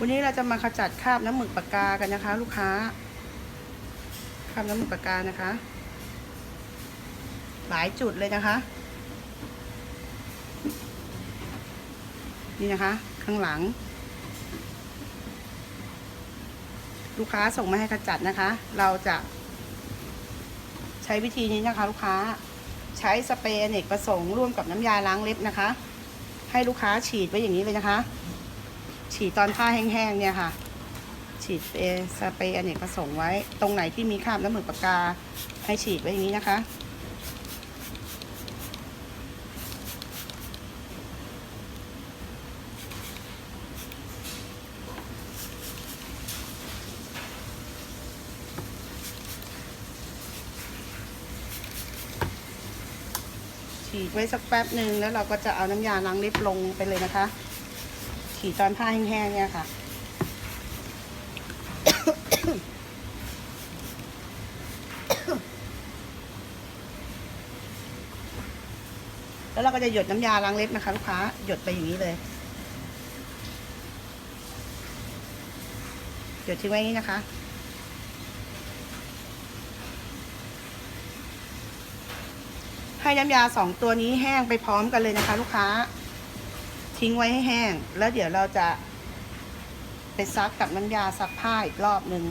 วันนี้เราจะมาขจัดคราบน้ำหมึกปากกากันนะคะ ลูกค้าคราบน้ำหมึกปากกานะคะ หลายจุดเลยนะคะ นี่นะคะ ข้างหลัง ลูกค้าส่งมาให้ขจัดนะคะ เราจะ ใช้วิธีนี้นะคะ ลูกค้าใช้สเปรย์อเนกประสงค์ร่วมกับน้ำยาล้างเล็บนะคะ ให้ลูกค้าฉีดไว้อย่างนี้เลยนะคะ ฉีดตอนผ้าแห้งๆเนี่ยค่ะ ฉีดเอสเปรย์อเนกประสงค์ไว้ ตรงไหนที่มีคราบน้ำหมึกปากกา ให้ฉีดไว้อย่างนี้นะคะฉีดไว้สักแป๊บหนึ่งแล้วเราก็จะเอาน้ำยาล้างเล็บลงไปเลยนะคะ ฉีดตอนผ้าแห้งๆเนี่ยค่ะ แล้วเราก็จะหยดน้ำยาล้างเล็บนะคะลูกค้า หยดไปอย่างนี้เลย หยดทิ้งไว้อย่นี้นะคะให้น้ำยาสองตัวนี้แห้งไปพร้อมกันเลยนะคะ ลูกค้า ทิ้งไว้ให้แห้ง แล้วเดี๋ยวเราจะ ไปซักกับน้ำยาซักผ้าอีกรอบหนึ่ง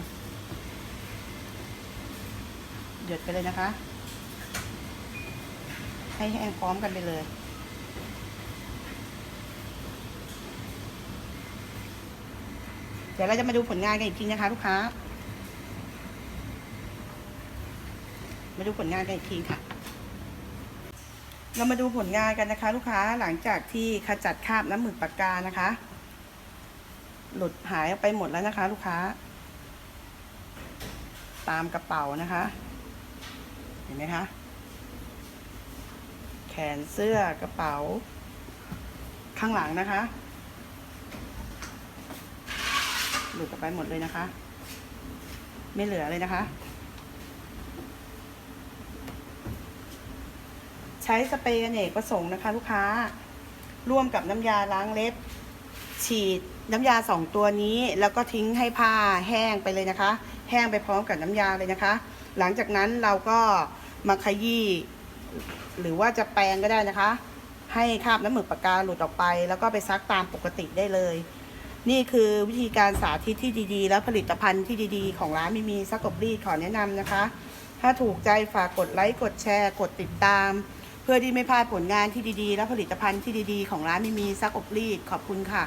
หยดไปเลยนะคะ ให้แห้งพร้อมกันไปเลย เดี๋ยวเราจะมาดูผลงานกันอีกทีนะคะลูกค้า มาดูผลงานกันอีกทีค่ะ เรามาดูผลงานกันนะคะ ลูกค้าหลังจากที่ขจัดคราบน้ำหมึกปากกานะคะ หลุดหายไปหมดแล้วนะคะ ลูกค้า ตามกระเป๋านะคะ เห็นไหมคะ แขนเสื้อกระเป๋า ข้างหลังนะคะ หลุดออกไปหมดเลยนะคะ ไม่เหลือเลยนะคะ ใช้สเปรย์อเนกประสงค์นะคะลูกค้า ร่วมกับน้ำยาล้างเล็บ ฉีดน้ำยาสองตัวนี้ แล้วก็ทิ้งให้ผ้าแห้งไปเลยนะคะ แห้งไปพร้อมกับน้ำยาเลยนะคะ หลังจากนั้นเราก็มาขยี้หรือว่าจะแปรงก็ได้นะคะ ให้คราบน้ำหมึกปากกาหลุดออกไป แล้วก็ไปซักตามปกติได้เลย นี่คือวิธีการสาธิตที่ดีๆ และผลิตภัณฑ์ที่ดีๆ ของร้านมีมีซักกบรีดขอแนะนำนะคะ ถ้าถูกใจฝากกดไลค์กดแชร์ กดติดตาม พื่อที่ไม่พลาดผลงานที่ดีๆ และผลิตภัณฑ์ที่ดีๆ ของร้านมีมีซักอบรีดขอบคุณค่ะ